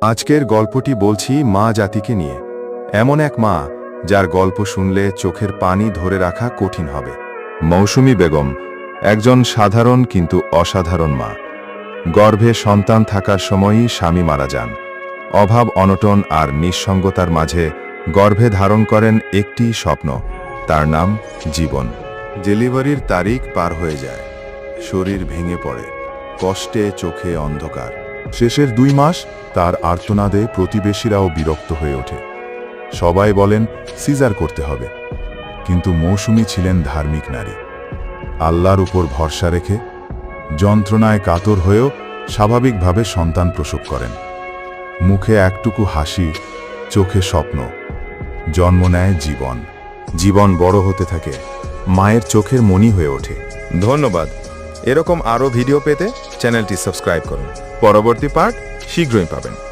আজকের গল্পটি বলছি মা জাতিকে নিয়ে। এমন এক মা, যার গল্প শুনলে চোখের পানি ধরে রাখা কঠিন হবে। মৌসুমী বেগম, একজন সাধারণ কিন্তু অসাধারণ মা। গর্ভে সন্তান থাকার সময়ই স্বামী মারা যান। অভাব, অনটন আর নিঃসঙ্গতার মাঝে গর্ভে ধারণ করেন একটি স্বপ্ন। তার নাম জীবন। ডেলিভারির তারিখ পার হয়ে যায়। শরীর ভেঙে পড়ে। কষ্টে চোখে অন্ধকার। শেষের দুই মাস তার আর্তনাদে প্রতিবেশীরাও বিরক্ত হয়ে ওঠে। সবাই বলেন, সিজার করতে হবে। কিন্তু মৌসুমী ছিলেন ধার্মিক নারী। আল্লাহর উপর ভরসা রেখে যন্ত্রণায় কাতর হয়েও স্বাভাবিকভাবে সন্তান প্রসব করেন। মুখে একটুকু হাসি, চোখে স্বপ্ন। জন্ম নেয় জীবন। জীবন বড় হতে থাকে। মায়ের চোখের মনি হয়ে ওঠে। ধন্যবাদ। এরকম আরও ভিডিও পেতে চ্যানেলটি সাবস্ক্রাইব করুন। পরবর্তী পার্ট শীঘ্রই পাবেন।